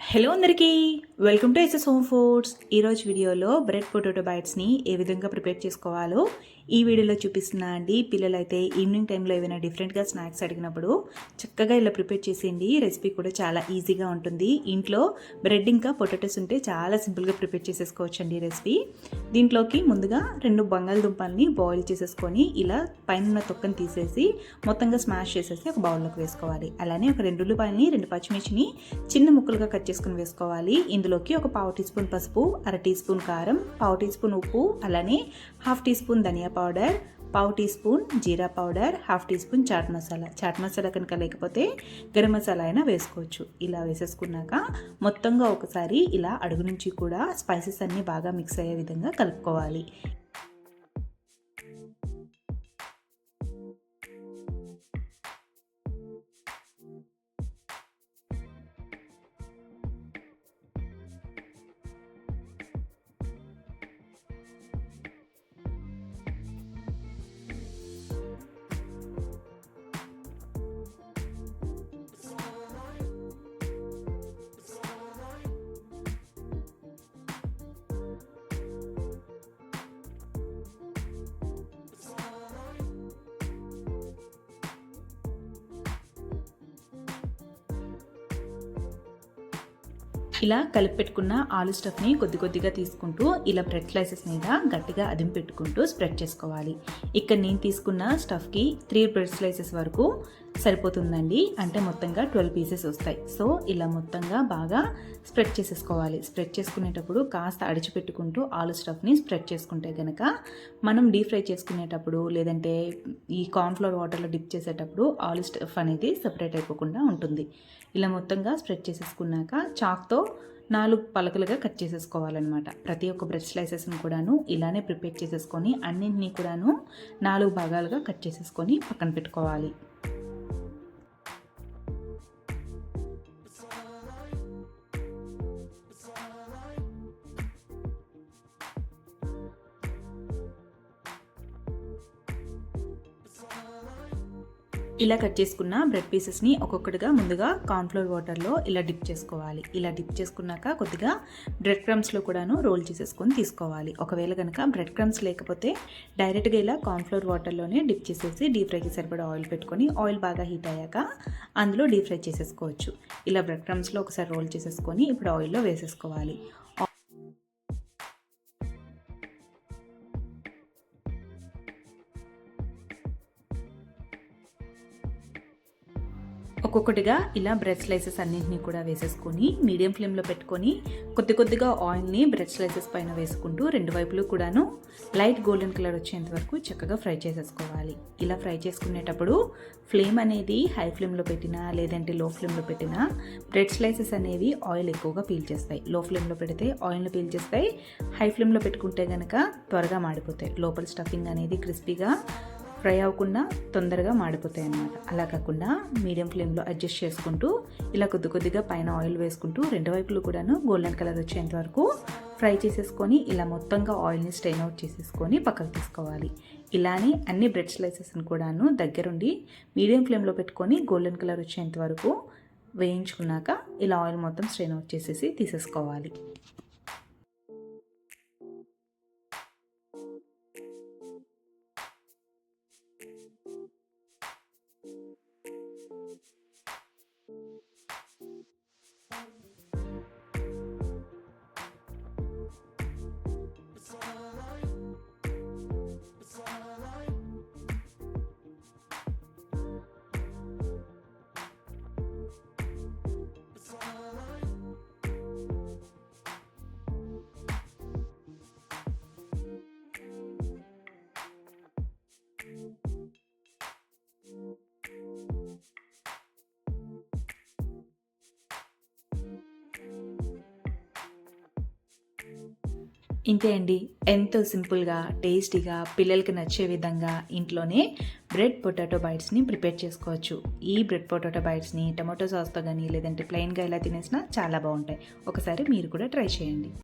Hello అందరికీ. Welcome to SS home foods ఈరోజు వీడియోలో బ్రెడ్ పొటాటో బైట్స్ని ఏ విధంగా ప్రిపేర్ చేసుకోవాలో ఈ వీడియోలో చూపిస్తున్నా అండి. పిల్లలైతే ఈవినింగ్ టైంలో ఏమైనా డిఫరెంట్గా స్నాక్స్ అడిగినప్పుడు చక్కగా ఇలా ప్రిపేర్ చేసేయండి. రెసిపీ కూడా చాలా ఈజీగా ఉంటుంది. ఇంట్లో బ్రెడ్ ఇంకా పొటాటోస్ ఉంటే చాలా సింపుల్గా ప్రిపేర్ చేసేసుకోవచ్చు అండి రెసిపీ దీంట్లోకి ముందుగా రెండు బంగాళదుంపల్ని బాయిల్ చేసేసుకొని ఇలా పైన ఉన్న తొక్కని తీసేసి మొత్తంగా స్మాష్ చేసేసి ఒక బౌల్లోకి వేసుకోవాలి. అలానే ఒక రెండు ఉల్లిపాయలని రెండు పచ్చిమిర్చిని చిన్న ముక్కలుగా కట్ చేసుకుని వేసుకోవాలి. ఇందులోకి ఒక పావు టీ స్పూన్ పసుపు అర టీ స్పూన్ కారం పావు టీ స్పూన్ ఉప్పు అలానే హాఫ్ టీ స్పూన్ ధనియా పౌడర్ పావు టీ స్పూన్ జీరా powder half teaspoon chaat masala. Chaat masala కనుక లేకపోతే గరం మసాలా అయినా వేసుకోవచ్చు. ఇలా వేసేసుకున్నాక మొత్తంగా ఒకసారి ఇలా అడుగు నుంచి కూడా స్పైసెస్ అన్నీ బాగా మిక్స్ అయ్యే విధంగా కలుపుకోవాలి. ఇలా కలిపి పెట్టుకున్న ఆలు స్టఫ్ని కొద్ది కొద్దిగా తీసుకుంటూ ఇలా బ్రెడ్ స్లైసెస్ మీద గట్టిగా అదిం పెట్టుకుంటూ స్ప్రెడ్ చేసుకోవాలి. ఇక్కడ నేను తీసుకున్న స్టఫ్కి త్రీ బ్రెడ్ స్లైసెస్ వరకు సరిపోతుందండి. అంటే మొత్తంగా ట్వెల్వ్ పీసెస్ వస్తాయి. సో ఇలా మొత్తంగా బాగా స్ప్రెడ్ చేసేసుకోవాలి. స్ప్రెడ్ చేసుకునేటప్పుడు కాస్త అడిచిపెట్టుకుంటూ ఆలు స్టఫ్ని స్ప్రెడ్ చేసుకుంటే కనుక మనం డీప్ ఫ్రై చేసుకునేటప్పుడు లేదంటే ఈ కార్న్ఫ్లవర్ వాటర్లో డిప్ చేసేటప్పుడు ఆలు స్టఫ్ అనేది సపరేట్ అయిపోకుండా ఉంటుంది. ఇలా మొత్తంగా స్ప్రెడ్ చేసేసుకున్నాక చాక్తో నాలుగు పలకలుగా కట్ చేసేసుకోవాలన్నమాట. ప్రతి ఒక్క బ్రెడ్ స్లైసెస్ని కూడాను ఇలానే ప్రిపేర్ చేసేసుకొని అన్నింటినీ కూడాను నాలుగు భాగాలుగా కట్ చేసేసుకొని పక్కన పెట్టుకోవాలి. ఇలా కట్ చేసుకున్న బ్రెడ్ పీసెస్ని ఒక్కొక్కటిగా ముందుగా కార్న్ఫ్లోర్ వాటర్లో ఇలా డిప్ చేసుకోవాలి. ఇలా డిప్ చేసుకున్నాక కొద్దిగా బ్రెడ్ క్రమ్స్లో కూడాను రోల్ చేసేసుకొని తీసుకోవాలి. ఒకవేళ కనుక బ్రెడ్ క్రమ్స్ లేకపోతే డైరెక్ట్గా ఇలా కార్న్ఫ్లోర్ వాటర్లోనే డిప్ చేసేసి డీప్ ఫ్రైకి సరిపడా ఆయిల్ పెట్టుకొని ఆయిల్ బాగా హీట్ అయ్యాక అందులో డీప్ ఫ్రై చేసేసుకోవచ్చు. ఇలా బ్రెడ్ క్రమ్స్లో ఒకసారి రోల్ చేసేసుకొని ఇప్పుడు ఆయిల్లో వేసేసుకోవాలి. ఒక్కొక్కటిగా ఇలా బ్రెడ్ స్లైసెస్ అన్నింటినీ కూడా వేసేసుకొని మీడియం ఫ్లేమ్లో పెట్టుకొని కొద్ది కొద్దిగా ఆయిల్ని బ్రెడ్ స్లైసెస్ పైన వేసుకుంటూ రెండు వైపులు కూడాను లైట్ గోల్డెన్ కలర్ వచ్చేంత వరకు చక్కగా ఫ్రై చేసేసుకోవాలి. ఇలా ఫ్రై చేసుకునేటప్పుడు ఫ్లేమ్ అనేది హై ఫ్లేమ్లో పెట్టినా లేదంటే లో ఫ్లేమ్లో పెట్టినా బ్రెడ్ స్లైసెస్ అనేవి ఆయిల్ ఎక్కువగా పీల్చేస్తాయి లో ఫ్లేమ్లో పెడితే ఆయిల్ని పీల్చేస్తాయి హై ఫ్లేమ్లో పెట్టుకుంటే కనుక త్వరగా మాడిపోతాయి. లోపల స్టఫింగ్ అనేది క్రిస్పీగా ఫ్రై అవ్వకుండా తొందరగా మాడిపోతాయి అన్నమాట అలా కాకుండా మీడియం ఫ్లేమ్లో అడ్జస్ట్ చేసుకుంటూ ఇలా కొద్ది కొద్దిగా పైన ఆయిల్ వేసుకుంటూ రెండు వైపులు కూడాను గోల్డెన్ కలర్ వచ్చేంత వరకు ఫ్రై చేసేసుకొని ఇలా మొత్తంగా ఆయిల్ని స్ట్రెయిన్ అవుట్ చేసేసుకొని పక్కకు తీసుకోవాలి. ఇలానే అన్ని బ్రెడ్ స్లైసెస్ని కూడాను దగ్గరుండి మీడియం ఫ్లేమ్లో పెట్టుకొని గోల్డెన్ కలర్ వచ్చేంత వరకు వేయించుకున్నాక ఇలా ఆయిల్ మొత్తం స్ట్రెయిన్ అవుట్ చేసేసి తీసేసుకోవాలి. ఇంతే అండి. ఎంతో సింపుల్గా టేస్టీగా పిల్లలకి నచ్చే విధంగా ఇంట్లోనే బ్రెడ్ పొటాటో బైట్స్ని ప్రిపేర్ చేసుకోవచ్చు. ఈ బ్రెడ్ పొటాటో బైట్స్ని టమాటో సాస్తో కానీ లేదంటే ప్లెయిన్గా ఇలా తినేసినా చాలా బాగుంటాయి. ఒకసారి మీరు కూడా ట్రై చేయండి.